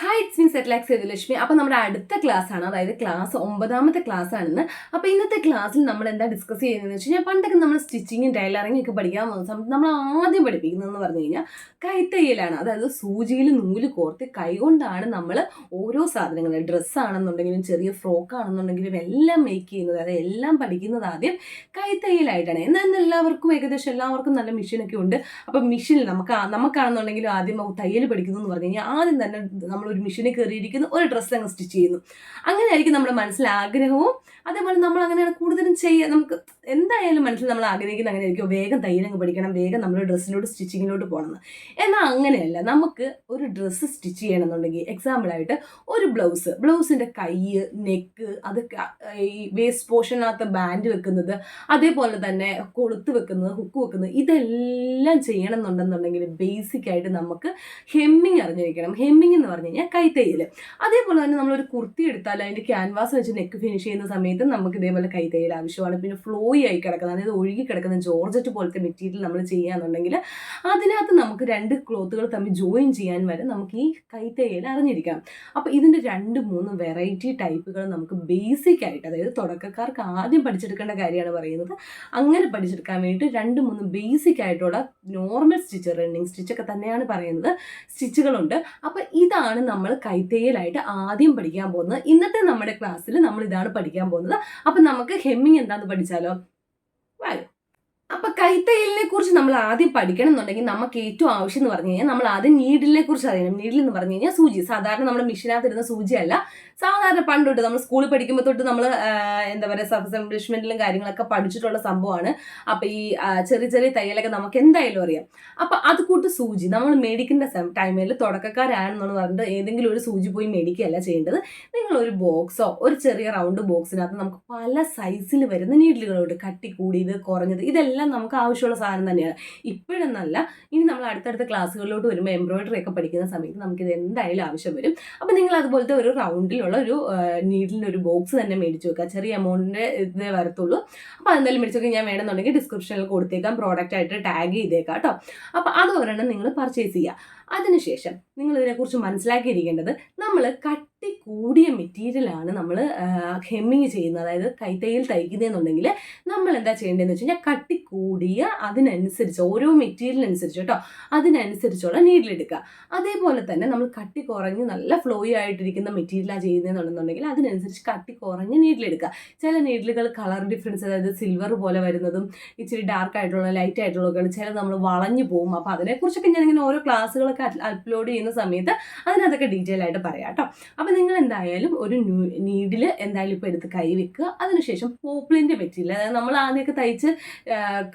Hi it's മീൻ സെറ്റ് ലാക്സ് ലക്ഷ്മി അപ്പോൾ നമ്മുടെ അടുത്ത ക്ലാസ് ആണ്. അതായത് ക്ലാസ് ഒമ്പതാമത്തെ ക്ലാസ് ആണെന്ന്. അപ്പോൾ ഇന്നത്തെ ക്ലാസ്സിൽ നമ്മൾ എന്താ ഡിസ്കസ് ചെയ്യുന്നതെന്ന് വെച്ച് കഴിഞ്ഞാൽ പണ്ടൊക്കെ നമ്മൾ സ്റ്റിച്ചിങ്ങും ടൈലറിങ്ങും ഒക്കെ പഠിക്കാൻ പോകുന്ന സമയത്ത് നമ്മൾ ആദ്യം പഠിപ്പിക്കുന്നതെന്ന് പറഞ്ഞു കഴിഞ്ഞാൽ കൈത്തയ്യലാണ്. അതായത് സൂചിയിൽ നൂൽ കോർത്ത് കൈകൊണ്ടാണ് നമ്മൾ ഓരോ സാധനങ്ങൾ ഡ്രസ്സാണെന്നുണ്ടെങ്കിലും ചെറിയ ഫ്രോക്ക് ആണെന്നുണ്ടെങ്കിലും എല്ലാം മേക്ക് ചെയ്യുന്നത്. അതായത് എല്ലാം പഠിക്കുന്നത് ആദ്യം കൈത്തയ്യലായിട്ടാണ്. എന്നാൽ എല്ലാവർക്കും ഏകദേശം എല്ലാവർക്കും നല്ല മെഷീനൊക്കെ ഉണ്ട്. അപ്പോൾ മെഷീനിൽ നമുക്ക് നമുക്കാണെന്നുണ്ടെങ്കിലും ആദ്യം തയ്യൽ പഠിക്കുന്നു എന്ന് പറഞ്ഞു കഴിഞ്ഞാൽ ആദ്യം തന്നെ നമ്മളൊരു മെഷീനിൽ കയറിയിരിക്കുന്നു ഒരു ഡ്രസ്സ് അങ്ങ് സ്റ്റിച്ച് ചെയ്യുന്നു. അങ്ങനെയായിരിക്കും നമ്മുടെ മനസ്സിൽ ആഗ്രഹവും അതേപോലെ നമ്മൾ അങ്ങനെയാണ് കൂടുതലും ചെയ്യുക നമുക്ക് എന്തായാലും മനസ്സിൽ നമ്മൾ ആഗ്രഹിക്കുന്ന അങ്ങനെ ആയിരിക്കും വേഗം തയ്യലങ്ങ് പഠിക്കണം വേഗം നമ്മൾ ഡ്രസ്സിലോട്ട് സ്റ്റിച്ചിങ്ങിലോട്ട് പോകണം. എന്നാൽ അങ്ങനെയല്ല നമുക്ക് ഒരു ഡ്രസ്സ് സ്റ്റിച്ച് ചെയ്യണമെന്നുണ്ടെങ്കിൽ എക്സാമ്പിളായിട്ട് ഒരു ബ്ലൗസ് ബ്ലൗസിന്റെ കൈ നെക്ക് അത് ഈ വേസ്റ്റ് പോർഷനകത്ത് ബാൻഡ് വെക്കുന്നത് അതേപോലെ തന്നെ കൊളുത്ത് വെക്കുന്നത് ഹുക്ക് വെക്കുന്നത് ഇതെല്ലാം ചെയ്യണം എന്നുണ്ടെന്നുണ്ടെങ്കിൽ ബേസിക് ആയിട്ട് നമുക്ക് ഹെമ്മിങ് അറിഞ്ഞിരിക്കണം. ഹെമ്മിങ് എന്ന് പറഞ്ഞു കഴിഞ്ഞാൽ കൈത്തയ്യൽ അതേപോലെ തന്നെ നമ്മളൊരു കുർത്തി എടുത്താൽ അതിന്റെ ക്യാൻവാസ് വെച്ച് നെക്ക് ഫിനിഷ് ചെയ്യുന്ന സമയത്ത് നമുക്ക് ഇതേപോലെ കൈത്തയ്യൽ ആവശ്യമാണ് പിന്നെ ഫ്ലോയി ആയി കിടക്കുന്ന അതായത് ഒഴുകി കിടക്കുന്ന ജോർജറ്റ് പോലത്തെ മെറ്റീരിയൽ നമ്മൾ ചെയ്യാന്നുണ്ടെങ്കിൽ അതിനകത്ത് നമുക്ക് രണ്ട് ക്ലോത്തുകൾ തമ്മിൽ ജോയിൻ ചെയ്യാൻ വരെ നമുക്ക് ഈ കൈത്തയ്യൽ അറിഞ്ഞിരിക്കാം. അപ്പോൾ ഇതിന്റെ രണ്ട് മൂന്ന് വെറൈറ്റി ടൈപ്പുകൾ നമുക്ക് ബേസിക് ആയിട്ട് അതായത് തുടക്കക്കാർക്ക് ആദ്യം പഠിച്ചെടുക്കേണ്ട കാര്യമാണ് പറയുന്നത്. അങ്ങനെ പഠിച്ചെടുക്കാൻ വേണ്ടിയിട്ട് രണ്ട് മൂന്ന് ബേസിക് ആയിട്ടുള്ള നോർമൽ സ്റ്റിച്ച് റണ്ണിങ് സ്റ്റിച്ചൊക്കെ തന്നെയാണ് പറയുന്നത്. സ്റ്റിച്ചുകളുണ്ട്. അപ്പോൾ ഇതാണ് നമ്മൾ കൈത്തയ്യലായിട്ട് ആദ്യം പഠിക്കാൻ പോകുന്നത്. ഇന്നത്തെ നമ്മുടെ ക്ലാസ്സിൽ നമ്മൾ ഇതാണ് പഠിക്കാൻ പോകുന്നത്. അപ്പം നമുക്ക് ഹെമ്മിങ് എന്താണെന്ന് പഠിച്ചാലോ? വരും അപ്പൊ കൈത്തയ്യലിനെ കുറിച്ച് നമ്മൾ ആദ്യം പഠിക്കണം എന്നുണ്ടെങ്കിൽ നമുക്ക് ഏറ്റവും ആവശ്യം എന്ന് പറഞ്ഞു കഴിഞ്ഞാൽ നമ്മൾ ആദ്യം നീഡിലിനെ കുറിച്ച് അറിയണം. നീഡിൽ എന്ന് പറഞ്ഞു കഴിഞ്ഞാൽ സൂചി. സാധാരണ നമ്മുടെ മെഷീനകത്ത് ഇരുന്ന സൂചിയല്ല. സാധാരണ പണ്ട് തൊട്ട് നമ്മൾ സ്കൂളിൽ പഠിക്കുമ്പോൾ തൊട്ട് നമ്മൾ എന്താ പറയുക സർഫസ് എംബ്ലിഷ്മെന്റിലും കാര്യങ്ങളൊക്കെ പഠിച്ചിട്ടുള്ള സംഭവമാണ്. അപ്പൊ ഈ ചെറിയ ചെറിയ തയ്യലൊക്കെ നമുക്ക് എന്തായാലും അറിയാം. അപ്പൊ അത് കൂട്ട് സൂചി. നമ്മൾ മേടിക്കുന്ന ടൈമിൽ തുടക്കക്കാരാണെന്ന് പറഞ്ഞിട്ട് ഏതെങ്കിലും ഒരു സൂചി പോയി മേടിക്കുകയല്ല ചെയ്യേണ്ടത്. നിങ്ങൾ ഒരു ബോക്സോ ഒരു ചെറിയ റൗണ്ട് ബോക്സിനകത്ത് നമുക്ക് പല സൈസിൽ വരുന്ന നീഡിലുകളുണ്ട്. കട്ടി കൂടിയത് കുറഞ്ഞത് ഇതെല്ലാം നമുക്ക് ആവശ്യമുള്ള സാധനം തന്നെയാണ്. ഇപ്പോഴെന്നല്ല ഇനി നമ്മൾ അടുത്തടുത്ത ക്ലാസ്സുകളിലോട്ട് വരുമ്പോൾ എംബ്രോയിഡറി ഒക്കെ പഠിക്കുന്ന സമയത്ത് നമുക്ക് ഇത് എന്തായാലും ആവശ്യം വരും. അപ്പം നിങ്ങൾ അതുപോലത്തെ ഒരു റൗണ്ടിലുള്ള ഒരു നീഡിലിന്റെ ഒരു ബോക്സ് തന്നെ മേടിച്ചു വെക്കുക. ചെറിയ എമൗണ്ടിന്റെ ഇതേ വരത്തുള്ളൂ. അപ്പോൾ അതെന്തായാലും മേടിച്ചു വെക്കാൻ ഞാൻ വേണമെന്നുണ്ടെങ്കിൽ ഡിസ്ക്രിപ്ഷനിൽ കൊടുത്തേക്കാം. പ്രോഡക്റ്റ് ആയിട്ട് ടാഗ് ചെയ്തേക്കാം കേട്ടോ. അപ്പോൾ അത് ഒരെണ്ണം നിങ്ങൾ പർച്ചേസ് ചെയ്യുക. അതിനുശേഷം നിങ്ങൾ ഇതിനെക്കുറിച്ച് മനസ്സിലാക്കിയിരിക്കേണ്ടത് നമ്മൾ കട്ടി കൂടിയ മെറ്റീരിയലാണ് നമ്മൾ ഹെമ്മിങ് ചെയ്യുന്നത്. അതായത് കൈത്തയ്യിൽ തയ്ക്കുന്നതെന്നുണ്ടെങ്കിൽ നമ്മൾ എന്താ ചെയ്യേണ്ടതെന്ന് വെച്ച് കഴിഞ്ഞാൽ കട്ടി കൂടിയ അതിനനുസരിച്ച് ഓരോ മെറ്റീരിയലിനനുസരിച്ച് കേട്ടോ അതിനനുസരിച്ചുള്ള നീഡിൽ എടുക്കുക. അതേപോലെ തന്നെ നമ്മൾ കട്ടി കുറഞ്ഞ് നല്ല ഫ്ലോയി ആയിട്ടിരിക്കുന്ന മെറ്റീരിയലാണ് ചെയ്യുന്നതെന്നുണ്ടെന്നുണ്ടെങ്കിൽ അതിനനുസരിച്ച് കട്ടി കുറഞ്ഞ് നീഡിൽ എടുക്കുക. ചില നീഡിലുകൾ കളർ ഡിഫറൻസ് അതായത് സിൽവർ പോലെ വരുന്നതും ഇച്ചിരി ഡാർക്ക് ആയിട്ടുള്ള ലൈറ്റ് ആയിട്ടുള്ളതൊക്കെയാണ്. ചില നമ്മൾ വളഞ്ഞു പോകും. അപ്പോൾ അതിനെക്കുറിച്ചൊക്കെ ഞാനിങ്ങനെ ഓരോ ക്ലാസ്സുകളൊക്കെ അപ്ലോഡ് ചെയ്യുന്ന സമയത്ത് അതിനകത്തൊക്കെ ഡീറ്റെയിൽ ആയിട്ട് പറയാം കേട്ടോ. അപ്പോൾ നിങ്ങൾ എന്തായാലും ഒരു നീഡിൽ എന്തായാലും ഇപ്പോൾ എടുത്ത് കൈ വെക്കുക. അതിനുശേഷം പോപ്പിളിന്റെ മെറ്റീരിയൽ അതായത് നമ്മൾ ആദ്യമൊക്കെ തയ്ച്ച്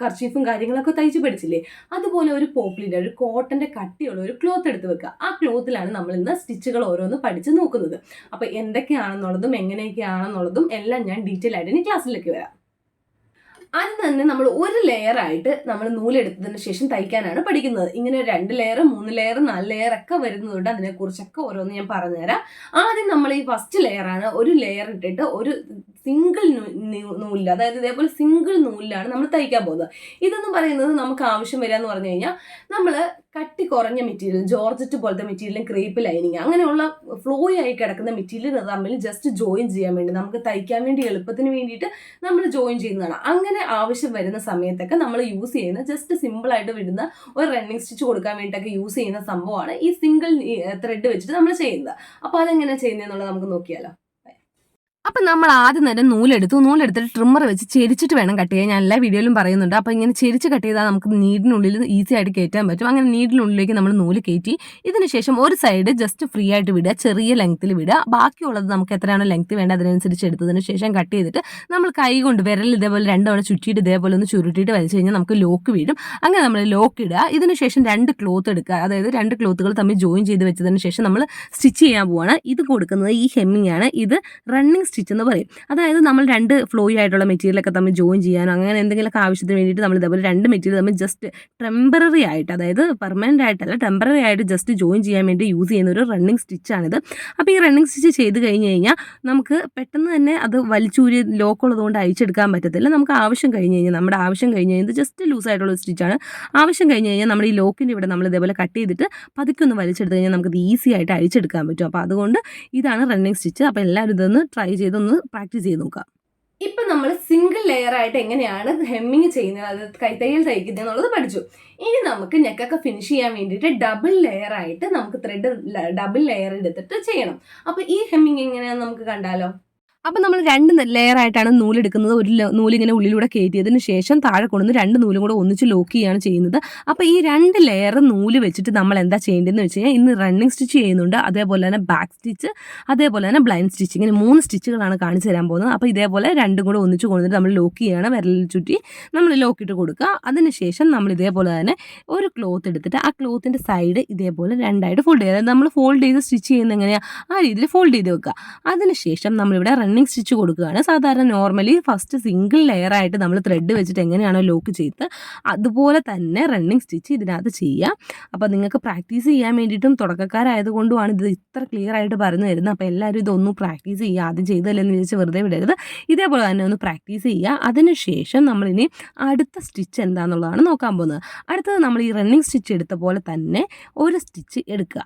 കർച്ചീഫും കാര്യങ്ങളൊക്കെ തയ്ച്ച് പഠിച്ചില്ലേ? അതുപോലെ ഒരു പോപ്പിളിന്റെ ഒരു കോട്ടന്റെ കട്ടിയുള്ള ഒരു ക്ലോത്ത് എടുത്ത് വെക്കുക. ആ ക്ലോത്തിലാണ് നമ്മൾ ഇന്ന് സ്റ്റിച്ചുകൾ ഓരോന്ന് പഠിച്ച് നോക്കുന്നത്. അപ്പോൾ എന്തൊക്കെയാണെന്നുള്ളതും എങ്ങനെയൊക്കെയാണെന്നുള്ളതും എല്ലാം ഞാൻ ഡീറ്റെയിൽ ആയിട്ട് ഇനി ക്ലാസ്സിലേക്ക് വരാം. അത് തന്നെ നമ്മൾ ഒരു ലെയർ ആയിട്ട് നമ്മൾ നൂലെടുത്തതിന് ശേഷം തയ്ക്കാനാണ് പഠിക്കുന്നത്. ഇങ്ങനെ രണ്ട് ലെയർ മൂന്ന് ലെയർ നാല് ലെയർ ഒക്കെ വരുന്നതുകൊണ്ട് അതിനെക്കുറിച്ചൊക്കെ ഓരോന്ന് ഞാൻ പറഞ്ഞുതരാം. ആദ്യം നമ്മൾ ഈ ഫസ്റ്റ് ലെയർ ആണ് ഒരു ലെയർ ഇട്ടിട്ട് ഒരു സിംഗിൾ നൂലിൽ അതായത് ഇതേപോലെ സിംഗിൾ നൂലിലാണ് നമ്മൾ തയ്ക്കാൻ പോകുന്നത്. ഇതെന്ന് പറയുന്നത് നമുക്ക് ആവശ്യം വരിക എന്ന് പറഞ്ഞു കഴിഞ്ഞാൽ നമ്മൾ കട്ടി കുറഞ്ഞ മെറ്റീരിയൽ ജോർജറ്റ് പോലത്തെ മെറ്റീരിയലും ക്രീപ്പ് ലൈനിങ് അങ്ങനെയുള്ള ഫ്ലോയി ആയി കിടക്കുന്ന മെറ്റീരിയൽ തമ്മിൽ ജസ്റ്റ് ജോയിൻ ചെയ്യാൻ വേണ്ടി നമുക്ക് തയ്ക്കാൻ വേണ്ടി എളുപ്പത്തിന് വേണ്ടിയിട്ട് നമ്മൾ ജോയിൻ ചെയ്യുന്നതാണ്. അങ്ങനെ ആവശ്യം വരുന്ന സമയത്തൊക്കെ നമ്മൾ യൂസ് ചെയ്യുന്ന ജസ്റ്റ് സിമ്പിൾ ആയിട്ട് വിടുന്ന ഒരു റണ്ണിങ് സ്റ്റിച്ച് കൊടുക്കാൻ വേണ്ടിയിട്ടൊക്കെ യൂസ് ചെയ്യുന്ന സംഭവമാണ് ഈ സിംഗിൾ ത്രെഡ് വെച്ചിട്ട് നമ്മൾ ചെയ്യുന്നത്. അപ്പോൾ അതെങ്ങനെ ചെയ്യുന്നതെന്നുള്ളത് നമുക്ക് നോക്കിയാലോ. അപ്പം നമ്മൾ ആദ്യം തന്നെ നൂലെടുത്തു. നൂലെടുത്തിട്ട് ട്രിമ്മർ വെച്ച് ചെരിച്ചിട്ട് വേണം കട്ട് ചെയ്യാൻ. ഞാൻ എല്ലാ വീഡിയോയിലും പറയുന്നുണ്ട്. അപ്പോൾ ഇങ്ങനെ ചെരിച്ച് കട്ട് ചെയ്താൽ നമുക്ക് നീഡിനുള്ളിൽ ഈസി ആയിട്ട് കയറ്റാൻ പറ്റും. അങ്ങനെ നീഡിനുള്ളിലേക്ക് നമ്മൾ നൂൽ കയറ്റി. ഇതിനുശേഷം ഒരു സൈഡ് ജസ്റ്റ് ഫ്രീ ആയിട്ട് വിടുക. ചെറിയ ലെങ്ത്തിൽ വിടുക. ബാക്കിയുള്ളത് നമുക്ക് എത്രയാണോ ലെങ്ത് വേണ്ട അതിനനുസരിച്ച് എടുത്തതിന് ശേഷം കട്ട് ചെയ്തിട്ട് നമ്മൾ കൈ കൊണ്ട് വിരൽ ഇതേപോലെ രണ്ടോടെ ചുറ്റിയിട്ട് ഇതേപോലെ ഒന്ന് ചുരുട്ടിയിട്ട് വലിച്ചു കഴിഞ്ഞാൽ നമുക്ക് ലോക്ക് വീഴും. അങ്ങനെ നമ്മൾ ലോക്ക് ഇടുക. ഇതിനുശേഷം രണ്ട് ക്ലോത്ത് എടുക്കുക. അതായത് രണ്ട് ക്ലോത്തുകൾ തമ്മിൽ ജോയിൻ ചെയ്ത് വെച്ചതിന് ശേഷം നമ്മൾ സ്റ്റിച്ച് ചെയ്യാൻ പോവുകയാണ് ഇത് കൊടുക്കുന്നത് ഈ ഹെമ്മിങ് ആണ്. ഇത് റണ്ണിങ് എന്ന് പറയും. അതായത് നമ്മൾ രണ്ട് ഫ്ലോയി ആയിട്ടുള്ള മെറ്റീരിയലൊക്കെ തമ്മിൽ ജോയിൻ ചെയ്യാനോ അങ്ങനെ എന്തെങ്കിലുമൊക്കെ ആവശ്യത്തിന് വേണ്ടിയിട്ട് നമ്മൾ ഇതേപോലെ രണ്ട് മെറ്റീരിയൽ തമ്മിൽ ജസ്റ്റ് ടെമ്പററി ആയിട്ട് അതായത് പെർമനന്റ് ആയിട്ടല്ല ടെമ്പററി ആയിട്ട് ജസ്റ്റ് ജോയിൻ ചെയ്യാൻ വേണ്ടി യൂസ് ചെയ്യുന്ന ഒരു റണ്ണിങ് സ്റ്റിച്ചാണിത് അപ്പോൾ ഈ റണ്ണിങ് സ്റ്റിച്ച് ചെയ്ത് കഴിഞ്ഞ് കഴിഞ്ഞാൽ നമുക്ക് പെട്ടെന്ന് തന്നെ അത് വലിച്ചൂരി ലോക്ക് ലോക്കുള്ളതുകൊണ്ട് അഴിച്ചെടുക്കാൻ പറ്റത്തില്ല. നമുക്ക് ആവശ്യം കഴിഞ്ഞ് കഴിഞ്ഞാൽ നമ്മുടെ ആവശ്യം കഴിഞ്ഞ് കഴിഞ്ഞാൽ ജസ്റ്റ് ലൂസ് ആയിട്ടുള്ള ഒരു സ്റ്റിച്ചാണ് ആവശ്യം കഴിഞ്ഞ് കഴിഞ്ഞാൽ നമ്മൾ ഈ ലോക്കിന്റെ ഇവിടെ നമ്മൾ ഇതേപോലെ കട്ട് ചെയ്തിട്ട് പതുക്കെ ഒന്ന് വലിച്ചെടുത്ത് കഴിഞ്ഞാൽ നമുക്ക് ഈസി ആയിട്ട് അഴിച്ചെടുക്കാൻ പറ്റും. അപ്പോൾ അതുകൊണ്ട് ഇതാണ് റണ്ണിങ് സ്റ്റിച്ച് അപ്പോൾ എല്ലാവരും ഇതൊന്ന് ട്രൈ ചെയ്തൊന്ന് പ്രാക്ടീസ് ചെയ്ത് നോക്കാം. ഇപ്പം നമ്മൾ സിംഗിൾ ലെയർ ആയിട്ട് എങ്ങനെയാണ് ഹെമ്മിങ് ചെയ്യുന്നത്? അത് കൈത്തയ്യൽ തയ്ക്കുന്നത് എന്നുള്ളത് പഠിച്ചു. ഇനി നമുക്ക് നെക്കൊക്കെ ഫിനിഷ് ചെയ്യാൻ വേണ്ടിയിട്ട് ഡബിൾ ലെയർ ആയിട്ട് നമുക്ക് ത്രെഡ് ഡബിൾ ലെയർ എടുത്തിട്ട് ചെയ്യണം. അപ്പോൾ ഈ ഹെമ്മിങ് എങ്ങനെയാണെന്ന് നമുക്ക് കണ്ടാലോ? അപ്പം നമ്മൾ രണ്ട് ലെയറായിട്ടാണ് നൂലെടുക്കുന്നത്. ഒരു നൂലിങ്ങനെ ഉള്ളിലൂടെ കയറ്റിയതിന് ശേഷം താഴെ കൊണ്ടുവന്ന് രണ്ട് നൂലും കൂടെ ഒന്നിച്ച് ലോക്ക് ചെയ്യുകയാണ് ചെയ്യുന്നത്. അപ്പോൾ ഈ രണ്ട് ലെയർ നൂൽ വെച്ചിട്ട് നമ്മൾ എന്താ ചെയ്യേണ്ടതെന്ന് വെച്ച് കഴിഞ്ഞാൽ ഇന്ന് റണ്ണിങ് സ്റ്റിച്ച് ചെയ്യുന്നുണ്ട്. അതേപോലെ തന്നെ ബാക്ക് സ്റ്റിച്ച് അതേപോലെ തന്നെ ബ്ലൈൻഡ് സ്റ്റിച്ച് ഇങ്ങനെ മൂന്ന് സ്റ്റിച്ചുകളാണ് കാണിച്ചു തരാൻ പോകുന്നത്. അപ്പോൾ ഇതേപോലെ രണ്ടും കൂടെ ഒന്നിച്ച് കൊണ്ടുവന്നിട്ട് നമ്മൾ ലോക്ക് ചെയ്യുകയാണ്. വിരലിൽ ചുറ്റി നമ്മൾ ലോക്ക് ഇട്ട് കൊടുക്കുക. അതിനുശേഷം നമ്മൾ ഇതേപോലെ തന്നെ ഒരു ക്ലോത്ത് എടുത്തിട്ട് ആ ക്ലോത്തിന്റെ സൈഡ് ഇതേപോലെ രണ്ടായിട്ട് ഫോൾഡ് ചെയ്യുക. അതായത് നമ്മൾ ഫോൾഡ് ചെയ്ത് സ്റ്റിച്ച് ചെയ്യുന്ന എങ്ങനെയാണ് ആ രീതിയിൽ ഫോൾഡ് ചെയ്ത് വെക്കുക. അതിനുശേഷം നമ്മളിവിടെ റണ്ണിങ് സ്റ്റിച്ച് കൊടുക്കുകയാണ്. സാധാരണ നോർമലി ഫസ്റ്റ് സിംഗിൾ ലെയർ ആയിട്ട് നമ്മൾ ത്രെഡ് വെച്ചിട്ട് എങ്ങനെയാണോ ലോക്ക് ചെയ്ത് അതുപോലെ തന്നെ റണ്ണിങ് സ്റ്റിച്ച് ഇതിനകത്ത് ചെയ്യാം. അപ്പോൾ നിങ്ങൾക്ക് പ്രാക്ടീസ് ചെയ്യാൻ വേണ്ടിയിട്ടും തുടക്കക്കാരായതുകൊണ്ടുമാണ് ഇത് ഇത്ര ക്ലിയർ ആയിട്ട് പറഞ്ഞു തരുന്നത്. അപ്പോൾ എല്ലാവരും ഇതൊന്നും പ്രാക്ടീസ് ചെയ്യുക. ആദ്യം ചെയ്തല്ലെന്ന് വിചാരിച്ച് വെറുതെ വിടരുത്. ഇതേപോലെ തന്നെ ഒന്ന് പ്രാക്ടീസ് ചെയ്യുക. അതിനുശേഷം നമ്മളിനി അടുത്ത സ്റ്റിച്ച് എന്താണെന്നുള്ളതാണ് നോക്കാൻ പോകുന്നത്. അടുത്തത് നമ്മൾ ഈ റണ്ണിങ് സ്റ്റിച്ച് എടുത്ത പോലെ തന്നെ ഒരു സ്റ്റിച്ച് എടുക്കുക.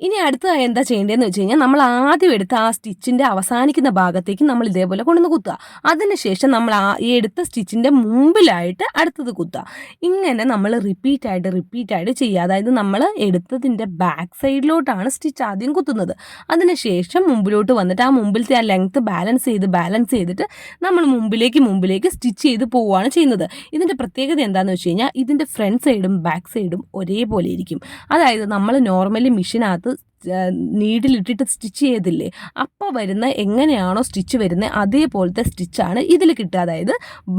ഇനി അടുത്തതായി എന്താ ചെയ്യേണ്ടതെന്ന് വെച്ച് കഴിഞ്ഞാൽ നമ്മൾ ആദ്യം എടുത്ത ആ സ്റ്റിച്ചിന്റെ അവസാനിക്കുന്ന ഭാഗത്തേക്ക് നമ്മൾ ഇതേപോലെ കൊണ്ടുവന്ന് കുത്തുക. അതിനുശേഷം നമ്മൾ ആ ഈ എടുത്ത സ്റ്റിച്ചിന്റെ മുമ്പിലായിട്ട് അടുത്തത് കുത്തുക. ഇങ്ങനെ നമ്മൾ റിപ്പീറ്റ് ആയിട്ട് റിപ്പീറ്റ് ആയിട്ട് ചെയ്യുക. അതായത് നമ്മൾ എടുത്തതിന്റെ ബാക്ക് സൈഡിലോട്ടാണ് സ്റ്റിച്ച് ആദ്യം കുത്തുന്നത്. അതിനുശേഷം മുമ്പിലോട്ട് വന്നിട്ട് ആ മുമ്പിലത്തെ ആ ലെങ്ത്ത് ബാലൻസ് ചെയ്ത് ബാലൻസ് ചെയ്തിട്ട് നമ്മൾ മുമ്പിലേക്ക് മുമ്പിലേക്ക് സ്റ്റിച്ച് ചെയ്ത് പോവുകയാണ് ചെയ്യുന്നത്. ഇതിന്റെ പ്രത്യേകത എന്താണെന്ന് വെച്ച് കഴിഞ്ഞാൽ ഇതിന്റെ ഫ്രണ്ട് സൈഡും ബാക്ക് സൈഡും ഒരേപോലെ ഇരിക്കും. അതായത് നമ്മൾ നോർമലി മെഷീനകത്ത് നീഡിലിട്ടിട്ട് സ്റ്റിച്ച് ചെയ്തില്ലേ? അപ്പോൾ വരുന്ന എങ്ങനെയാണോ സ്റ്റിച്ച് വരുന്നത് അതേപോലത്തെ സ്റ്റിച്ചാണ് ഇതിൽ കിട്ടുക. അതായത്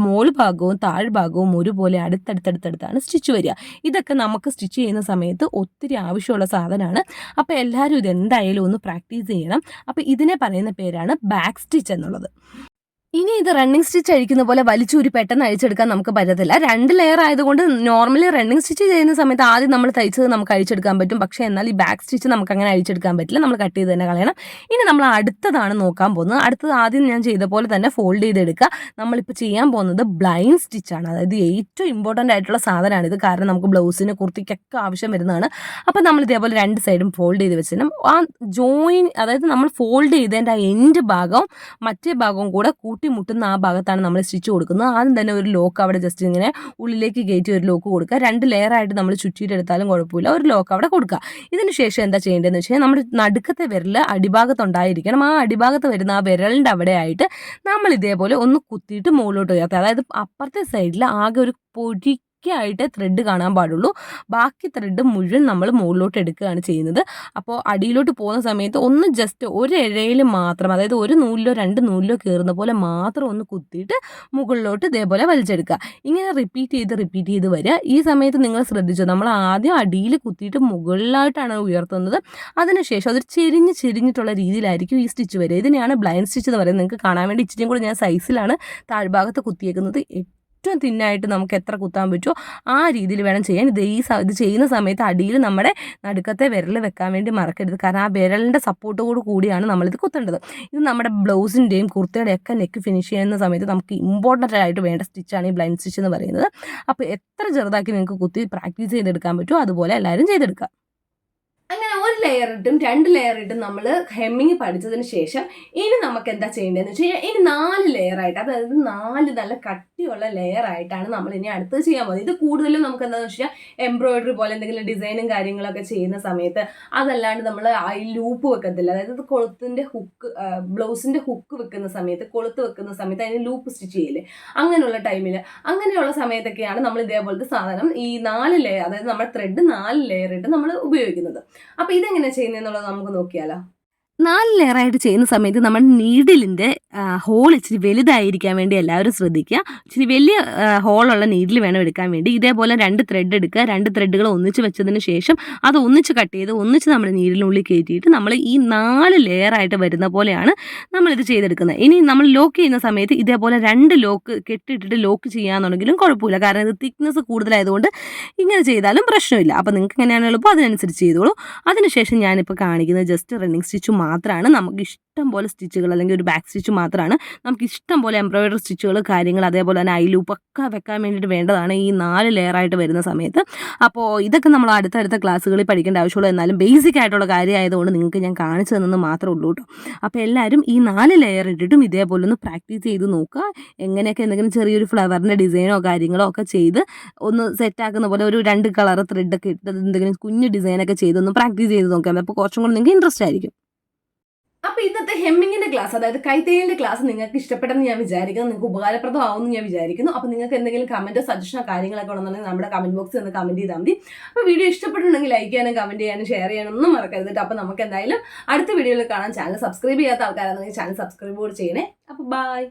മോൾ ഭാഗവും താഴ്ഭാഗവും ഒരുപോലെ അടുത്തടുത്തടുത്തടുത്താണ് സ്റ്റിച്ച് വരിക. ഇതൊക്കെ നമുക്ക് സ്റ്റിച്ച് ചെയ്യുന്ന സമയത്ത് ഒത്തിരി ആവശ്യമുള്ള സാധനമാണ്. അപ്പോൾ എല്ലാവരും ഇത് എന്തായാലും ഒന്ന് പ്രാക്ടീസ് ചെയ്യണം. അപ്പോൾ ഇതിനെ പറയുന്ന പേരാണ് ബാക്ക് സ്റ്റിച്ച് എന്നുള്ളത്. ഇനി ഇത് റണ്ണിങ് സ്റ്റിച്ച് അഴിക്കുന്ന പോലെ വലിച്ചൂരി പെട്ടെന്ന് അഴിച്ചെടുക്കാൻ നമുക്ക് പറ്റത്തില്ല. രണ്ട് ലെയർ ആയതുകൊണ്ട് നോർമലി റണ്ണിങ് സ്റ്റിച്ച് ചെയ്യുന്ന സമയത്ത് ആദ്യം നമ്മൾ തയ്ച്ചത് നമുക്ക് അഴിച്ചെടുക്കാൻ പറ്റും. പക്ഷേ എന്നാൽ ഈ ബാക്ക് സ്റ്റിച്ച് നമുക്ക് അങ്ങനെ അഴിച്ചെടുക്കാൻ പറ്റില്ല. നമ്മൾ കട്ട് ചെയ്ത് തന്നെ കളയണം. ഇനി നമ്മൾ അടുത്തതാണ് നോക്കാൻ പോകുന്നത്. അടുത്തത് ആദ്യം ഞാൻ ചെയ്ത പോലെ തന്നെ ഫോൾഡ് ചെയ്തെടുക്കുക. നമ്മളിപ്പോൾ ചെയ്യാൻ പോകുന്നത് ബ്ലൈൻഡ് സ്റ്റിച്ചാണ് അതായത് ഏറ്റവും ഇമ്പോർട്ടന്റ് ആയിട്ടുള്ള സാധനമാണ് ഇത്. കാരണം നമുക്ക് ബ്ലൗസിന് കുർത്തിക്കൊക്കെ ആവശ്യം വരുന്നതാണ്. അപ്പോൾ നമ്മൾ ഇതേപോലെ രണ്ട് സൈഡും ഫോൾഡ് ചെയ്ത് വെച്ചിട്ടും ആ ജോയിൻ അതായത് നമ്മൾ ഫോൾഡ് ചെയ്തതിന്റെ ആ എൻഡ് ഭാഗവും മറ്റേ ഭാഗവും കൂടെ കൂട്ടിമുട്ടുന്ന ആ ഭാഗത്താണ് നമ്മൾ സ്റ്റിച്ച് കൊടുക്കുന്നത്. ആദ്യം തന്നെ ഒരു ലോക്ക് അവിടെ ജസ്റ്റ് ഇങ്ങനെ ഉള്ളിലേക്ക് കയറ്റി ഒരു ലോക്ക് കൊടുക്കുക. രണ്ട് ലെയർ ആയിട്ട് നമ്മൾ ചുറ്റിയിട്ടെടുത്താലും കുഴപ്പമില്ല. ഒരു ലോക്ക് അവിടെ കൊടുക്കുക. ഇതിനുശേഷം എന്താ ചെയ്യേണ്ടതെന്ന് വെച്ചാൽ നമ്മുടെ നടുക്കത്തെ വിരൽ അടിഭാഗത്തുണ്ടായിരിക്കണം ആ അടിഭാഗത്ത് വരുന്ന ആ വിരലിന്റെ അവിടെ ആയിട്ട് നമ്മൾ ഇതേപോലെ ഒന്ന് കുത്തിയിട്ട് മുകളിലോട്ട് ഉയർത്തുക. അതായത് അപ്പുറത്തെ സൈഡിൽ ആകെ ഒരു പൊടി ആയിട്ട് ത്രെഡ് കാണാൻ പാടുള്ളൂ. ബാക്കി ത്രെഡ് മുഴുവൻ നമ്മൾ മുകളിലോട്ട് എടുക്കുകയാണ് ചെയ്യുന്നത്. അപ്പോൾ അടിയിലോട്ട് പോകുന്ന സമയത്ത് ഒന്ന് ജസ്റ്റ് ഒരു ഇഴയിൽ മാത്രം അതായത് ഒരു നൂലിലോ രണ്ട് നൂലിലോ കയറുന്ന പോലെ മാത്രം ഒന്ന് കുത്തിയിട്ട് മുകളിലോട്ട് ഇതേപോലെ വലിച്ചെടുക്കുക. ഇങ്ങനെ റിപ്പീറ്റ് ചെയ്ത് റിപ്പീറ്റ് ചെയ്ത് വരിക. ഈ സമയത്ത് നിങ്ങൾ ശ്രദ്ധിച്ചു നമ്മൾ ആദ്യം അടിയിൽ കുത്തിയിട്ട് മുകളിലായിട്ടാണ് ഉയർത്തുന്നത്. അതിനുശേഷം അതൊരു ചെരിഞ്ഞ് ചെരിഞ്ഞിട്ടുള്ള രീതിയിലായിരിക്കും ഈ സ്റ്റിച്ച് വരിക. ഇതിനെയാണ് ബ്ലൈൻഡ് സ്റ്റിച്ച് എന്ന് പറയുന്നത്. നിങ്ങൾക്ക് കാണാൻ വേണ്ടി ഇച്ചിരിയും കൂടി ഞാൻ സൈസിലാണ് താഴ്ഭാഗത്ത് കുത്തിയേക്കുന്നത്. ഏറ്റവും തിന്നായിട്ട് നമുക്ക് എത്ര കുത്താൻ പറ്റുമോ ആ രീതിയിൽ വേണം ചെയ്യാൻ. ഇത് ഈ ഇത് ചെയ്യുന്ന സമയത്ത് അടിയിൽ നമ്മുടെ നടുക്കത്തെ വിരൽ വെക്കാൻ വേണ്ടി മറക്കരുത്. കാരണം ആ വിരലിന്റെ സപ്പോർട്ടോട് കൂടിയാണ് നമ്മളിത് കുത്തേണ്ടത്. ഇത് നമ്മുടെ ബ്ലൗസിന്റെയും കുർത്തയുടെ ഒക്കെ നെക്ക് ഫിനിഷ് ചെയ്യുന്ന സമയത്ത് നമുക്ക് ഇമ്പോർട്ടന്റ് ആയിട്ട് വേണ്ട സ്റ്റിച്ചാണ് ഈ ബ്ലൈൻഡ് സ്റ്റിച്ച് എന്ന് പറയുന്നത്. അപ്പോൾ എത്ര ചെറുതാക്കി നിങ്ങൾക്ക് കുത്തി പ്രാക്ടീസ് ചെയ്തെടുക്കാൻ പറ്റുമോ അതുപോലെ എല്ലാവരും ചെയ്തെടുക്കുക. അങ്ങനെ ലെയർ ഇട്ടും രണ്ട് ലെയർ ഇട്ടും നമ്മൾ ഹെമ്മിങ് പഠിച്ചതിന് ശേഷം ഇനി നമുക്ക് എന്താ ചെയ്യേണ്ടതെന്ന് വെച്ച് കഴിഞ്ഞാൽ ഇനി നാല് ലെയർ ആയിട്ട് അതായത് നാല് നല്ല കട്ടിയുള്ള ലെയർ ആയിട്ടാണ് നമ്മൾ ഇനി അടുത്തത് ചെയ്യാൻ പോകുന്നത്. ഇത് കൂടുതലും നമുക്ക് എന്താണെന്ന് വെച്ച് കഴിഞ്ഞാൽ എംബ്രോയിഡറി പോലെ എന്തെങ്കിലും ഡിസൈനും കാര്യങ്ങളൊക്കെ ചെയ്യുന്ന സമയത്ത് അതല്ലാണ്ട് നമ്മൾ ഈ ലൂപ്പ് വെക്കത്തില്ല. അതായത് ഇത് കൊളുത്തിന്റെ ഹുക്ക് ബ്ലൗസിന്റെ ഹുക്ക് വെക്കുന്ന സമയത്ത് കൊളുത്ത് വെക്കുന്ന സമയത്ത് അതിന് ലൂപ്പ് സ്റ്റിച്ച് ചെയ്യില്ലേ അങ്ങനെയുള്ള ടൈമിൽ അങ്ങനെയുള്ള സമയത്തൊക്കെയാണ് നമ്മൾ ഇതേപോലത്തെ സാധനം ഈ നാല് ലെയർ അതായത് നമ്മുടെ ത്രെഡ് നാല് ലെയർ ഇട്ട് നമ്മൾ ഉപയോഗിക്കുന്നത്. അപ്പോൾ ഇതെങ്ങനെ ചെയ്യുന്നതെന്നുള്ളത് നമുക്ക് നോക്കിയാലോ? നാല് ലെയറായിട്ട് ചെയ്യുന്ന സമയത്ത് നമ്മൾ നീഡിലിന്റെ ഹോൾ ഇച്ചിരി വലുതായിരിക്കാൻ വേണ്ടി എല്ലാവരും ശ്രദ്ധിക്കുക. ഇച്ചിരി വലിയ ഹോളുള്ള നീഡിൽ വേണം എടുക്കാൻ വേണ്ടി. ഇതേപോലെ രണ്ട് ത്രെഡ് എടുക്കുക. രണ്ട് ത്രെഡുകൾ ഒന്നിച്ച് വെച്ചതിന് ശേഷം അത് ഒന്നിച്ച് കട്ട് ചെയ്ത് ഒന്നിച്ച് നമ്മുടെ നീഡിലിനുള്ളിൽ കയറ്റിയിട്ട് നമ്മൾ ഈ നാല് ലെയറായിട്ട് വരുന്ന പോലെയാണ് നമ്മളിത് ചെയ്തെടുക്കുന്നത്. ഇനി നമ്മൾ ലോക്ക് ചെയ്യുന്ന സമയത്ത് ഇതേപോലെ രണ്ട് ലോക്ക് കെട്ടിയിട്ടിട്ട് ലോക്ക് ചെയ്യാന്നുണ്ടെങ്കിലും കുഴപ്പമില്ല. കാരണം ഇത് തിക്നെസ് കൂടുതലായതുകൊണ്ട് ഇങ്ങനെ ചെയ്താലും പ്രശ്നമില്ല. അപ്പോൾ നിങ്ങൾക്ക് എങ്ങനെയാണ് എളുപ്പം അതിനനുസരിച്ച് ചെയ്തോളൂ. അതിനുശേഷം ഞാനിപ്പോൾ കാണിക്കുന്നത് ജസ്റ്റ് റണ്ണിങ് സ്റ്റിച്ച് മാത്രമാണ് നമുക്ക് ഇഷ്ടം പോലെ സ്റ്റിച്ചുകൾ അല്ലെങ്കിൽ ഒരു ബാക്ക് സ്റ്റിച്ച് മാത്രമാണ് നമുക്ക് ഇഷ്ടം പോലെ എംബ്രോയിഡറി സ്റ്റിച്ചുകൾ കാര്യങ്ങൾ അതേപോലെ തന്നെ ഐലൂപ്പൊക്കെ വെക്കാൻ വേണ്ടിയിട്ട് വേണ്ടതാണ് ഈ നാല് ലെയറായിട്ട് വരുന്ന സമയത്ത്. അപ്പോൾ ഇതൊക്കെ നമ്മൾ അടുത്തടുത്ത ക്ലാസ്സുകളിൽ പഠിക്കേണ്ട ആവശ്യമുള്ളൂ എന്നാലും ബേസിക് ആയിട്ടുള്ള കാര്യമായതുകൊണ്ട് നിങ്ങൾക്ക് ഞാൻ കാണിച്ചു തന്നെന്ന് മാത്രമേ ഉള്ളൂ കേട്ടോ. അപ്പോൾ എല്ലാവരും ഈ നാല് ലെയർ ഇട്ടിട്ടും ഇതേപോലെ ഒന്ന് പ്രാക്ടീസ് ചെയ്ത് നോക്കുക. എങ്ങനെയൊക്കെ എന്തെങ്കിലും ചെറിയൊരു ഫ്ലവറിന്റെ ഡിസൈനോ കാര്യങ്ങളോ ഒക്കെ ചെയ്ത് ഒന്ന് സെറ്റാക്കുന്ന പോലെ ഒരു രണ്ട് കളർ ത്രെഡൊക്കെ ഇട്ട് എന്തെങ്കിലും കുഞ്ഞ് ഡിസൈനൊക്കെ ചെയ്തൊന്ന് പ്രാക്ടീസ് ചെയ്ത് നോക്കാം അപ്പോൾ കുറച്ചും കൂടി നിങ്ങൾക്ക് ഇൻട്രസ്റ്റ് ആയിരിക്കും. അപ്പൊ ഇന്നത്തെ ഹെമ്മിങ്ങിന്റെ ക്ലാസ് അതായത് കൈത്തേലിന്റെ ക്ലാസ് നിങ്ങൾക്ക് ഇഷ്ടപ്പെട്ടെന്ന് ഞാൻ വിചാരിക്കുന്നു നിങ്ങൾക്ക് ഉപകാരപ്രദമാവുമെന്ന് ഞാൻ വിചാരിക്കുന്നു. അപ്പൊ നിങ്ങൾക്ക് എന്തെങ്കിലും കമന്റോ സജഷനോ കാര്യങ്ങളൊക്കെ ഉണ്ടെന്നുണ്ടെങ്കിൽ നമ്മുടെ കമന്റ് ബോക്സിൽ ഒന്ന് കമന്റ് ചെയ്താൽ മതി. അപ്പൊ വീഡിയോ ഇഷ്ടപ്പെട്ടുണ്ടെങ്കിൽ ലൈക്ക് ചെയ്യാനും കമന്റ് ചെയ്യാനും ഷെയർ ചെയ്യാനും ഒന്നും മറക്കരുത് അപ്പൊ നമുക്ക് എന്തായാലും അടുത്ത വീഡിയോയിൽ കാണാൻ ചാനൽ സബ്സ്ക്രൈബ് ചെയ്യാത്ത ആൾക്കാരാണെന്നുണ്ടെങ്കിൽ ചാനൽ സബ്സ്ക്രൈബ് കൂടി ചെയ്യണേ. അപ്പൊ ബൈ